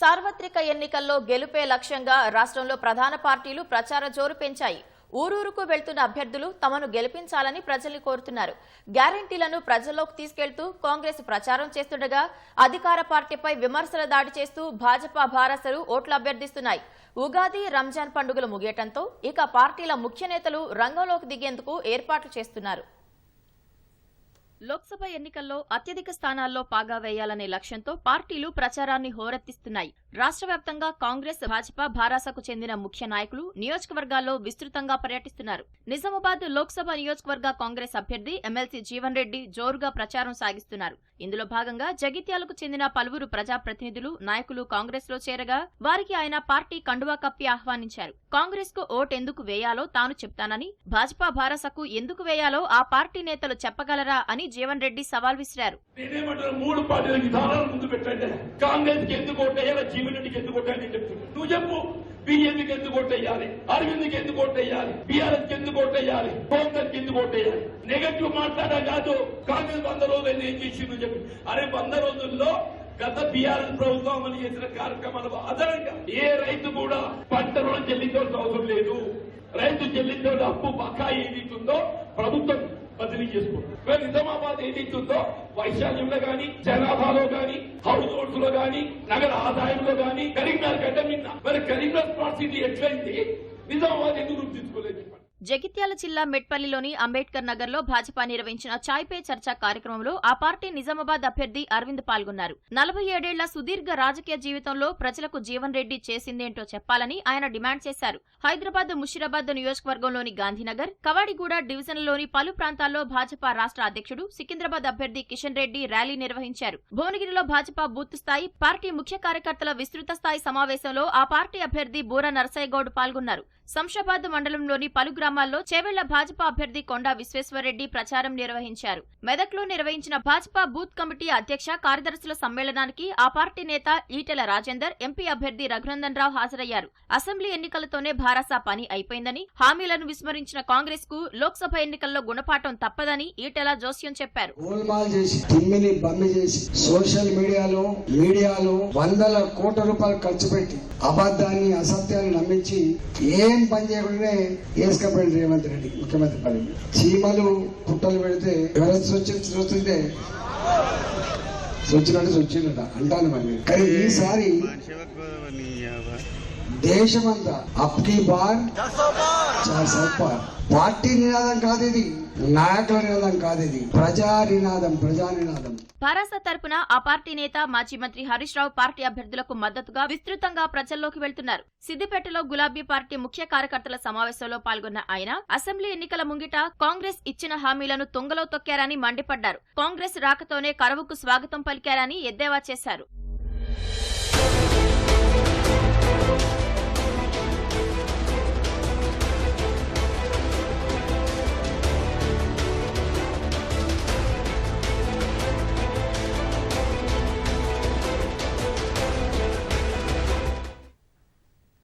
సార్వత్రిక ఎన్నికల్లో గెలుపే లక్ష్యంగా రాష్ట్రంలో ప్రధాన పార్టీలు ప్రచార జోరు పెంచాయి. ఊరూరుకు వెళ్తున్న అభ్యర్థులు తమను గెలిపించాలని ప్రజల్ని కోరుతున్నారు. గ్యారంటీలను ప్రజల్లోకి తీసుకెళ్తూ కాంగ్రెస్ ప్రచారం చేస్తుండగా అధికార పార్టీపై విమర్శల దాడి చేస్తూ భాజపా భారసలు ఓట్లు అభ్యర్థిస్తున్నాయి. ఉగాది రంజాన్ పండుగలు ముగియటంతో ఇక పార్టీల ముఖ్య నేతలు రంగంలోకి దిగేందుకు ఏర్పాట్లు చేస్తున్నారు. లోక్సభ ఎన్నికల్లో అత్యధిక స్థానాల్లో పాగా వేయాలనే లక్ష్యంతో పార్టీలు ప్రచారాన్ని హోరెత్తిస్తున్నాయి. రాష్ట్ర వ్యాప్తంగా కాంగ్రెస్ భాజపా భారాసకు చెందిన ముఖ్య నాయకులు నియోజకవర్గాల్లో విస్తృతంగా పర్యటిస్తున్నారు. నిజామాబాద్ లోక్సభ నియోజకవర్గ కాంగ్రెస్ అభ్యర్థి ఎమ్మెల్సీ జీవన్ రెడ్డి జోరుగా ప్రచారం సాగిస్తున్నారు. ఇందులో భాగంగా జగిత్యాలకు చెందిన పలువురు ప్రజాప్రతినిధులు నాయకులు కాంగ్రెస్లో చేరగా వారికి ఆయన పార్టీ కండువా కప్పి ఆహ్వానించారు. కాంగ్రెస్కు ఓటెందుకు వేయాలో తాను చెప్తానని భాజపా భారసకు ఎందుకు వేయాలో ఆ పార్టీ నేతలు చెప్పగలరా అని జీవన్ రెడ్డి సవాల్ విసిరారు. మూడు పార్టీల విధానాలు ముందు పెట్టండి. కాంగ్రెస్కి ఎందుకు ఓటేయాలి? జీవన్ రెడ్డికి ఎందుకు ఓటేయాలి చెప్తున్నా నువ్వు చెప్పు. బీజేపీకి ఎందుకు ఓటేయాలి? అరవింద్కి ఎందుకు ఓటేయాలి? బీఆర్ఎస్కి ఎందుకు ఓటేయాలి? కాంగ్రెస్కి ఎందుకు ఓటేయాలి? నెగటివ్ మాట్లాడా కాదు. కాంగ్రెస్ వంద రోజులు ఏం చేసిందని చెప్పి. అరే వంద రోజుల్లో గత బీఆర్ఎస్ ప్రభుత్వం అమలు చేసిన కార్యక్రమాలు అదనంగా ఏ రైతు కూడా పంట రుణం చెల్లించవలసిన అవసరం లేదు. రైతు చెల్లించవలసిన అప్పు బకాయి ఏదైతుందో ప్రభుత్వం బదిలీ చేసుకుంటుంది మరి నిజామాబాద్ ఏదైతుందో వైశాల్యంలో గాని జనాభాలో గాని హౌస్ హోల్డ్స్లో గాని నగర ఆదాయంలో గాని కరీంనగర్ కంటే మరి కరీంనగర్ స్మార్ట్ సిటీ ఎట్లయింది? నిజామాబాద్ ఎందుకు జగిత్యాల జిల్లా మెట్పల్లిలోని అంబేద్కర్ నగర్లో భాజపా నిర్వహించిన చాయ్ పే చర్చ కార్యక్రమంలో ఆ పార్టీ నిజామాబాద్ అభ్యర్థి అరవింద్ పాల్గొన్నారు. నలభై ఏడేళ్ళ సుదీర్ఘ రాజకీయ జీవితంలో ప్రజలకు జీవన్ రెడ్డి చేసిందేంటో చెప్పాలని ఆయన డిమాండ్ చేశారు. హైదరాబాద్ ముషిరాబాద్ నియోజకవర్గంలోని గాంధీనగర్ కవాడిగూడ డివిజన్లలోని పలు ప్రాంతాల్లో భాజపా రాష్ట్ర అధ్యక్షుడు సికింద్రాబాద్ అభ్యర్థి కిషన్ రెడ్డి ర్యాలీ నిర్వహించారు. భువనగిరిలో భాజపా బూత్ స్థాయి పార్టీ ముఖ్య కార్యకర్తల విస్తృత స్థాయి సమావేశంలో ఆ పార్టీ అభ్యర్థి బూర నరసయ్యగౌడ్ పాల్గొన్నారు. శంషాబాద్ మండలంలోని పలు గ్రామాల్లో చేవెళ్ళ భాజపా అభ్యర్థి కొండా విశ్వేశ్వరరెడ్డి ప్రచారం నిర్వహించారు. మెదక్లో నిర్వహించిన భాజపా బూత్ కమిటీ అధ్యక్ష కార్యదర్శుల సమ్మేళనానికి ఆ పార్టీ నేత ఈటెల రాజేందర్ ఎంపీ అభ్యర్థి రఘునందన్ రావు హాజరయ్యారు. అసెంబ్లీ ఎన్నికలతోనే భారసా పని అయిపోయిందని హామీలను విస్మరించిన కాంగ్రెస్కు లోక్సభ ఎన్నికల్లో గుణపాఠం తప్పదని ఈటెల జోస్యం చెప్పారు. సోషల్ మీడియాలో మీడియాలో వందల కోట్ల రూపాయలు ఖర్చు పెట్టి అబద్ధాన్ని అసత్యాన్ని నమ్మించి ఏం పని చేయకుండానే వేసుకపోయింది రేవంత్ రెడ్డి ముఖ్యమంత్రి పని చీమలు పుట్టలు పెడితే ఎవరైనా స్వచ్ఛ చూస్తుంటే స్వచ్ఛనట్టు స్వచ్ఛనట అంటాను మరి కానీ ఈసారి దేశమంతా. అప్కి బార్ చార్ పార్టీ నినాదం కాదు ఇది. నాయకుల నినాదం కాదు ఇది. ప్రజా నినాదం ప్రజా నినాదం. భారాస తరపున ఆ పార్టీ నేత మాజీ మంత్రి హరీష్ రావు పార్టీ అభ్యర్థులకు మద్దతుగా విస్తృతంగా ప్రజల్లోకి వెళ్తున్నారు. సిద్దిపేటలో గులాబీ పార్టీ ముఖ్య కార్యకర్తల సమావేశంలో పాల్గొన్న ఆయన అసెంబ్లీ ఎన్నికల ముంగిట కాంగ్రెస్ ఇచ్చిన హామీలను తుంగలో తొక్కారని మండిపడ్డారు. కాంగ్రెస్ రాకతోనే కరవుకు స్వాగతం పలికారని ఎద్దేవా చేశారు.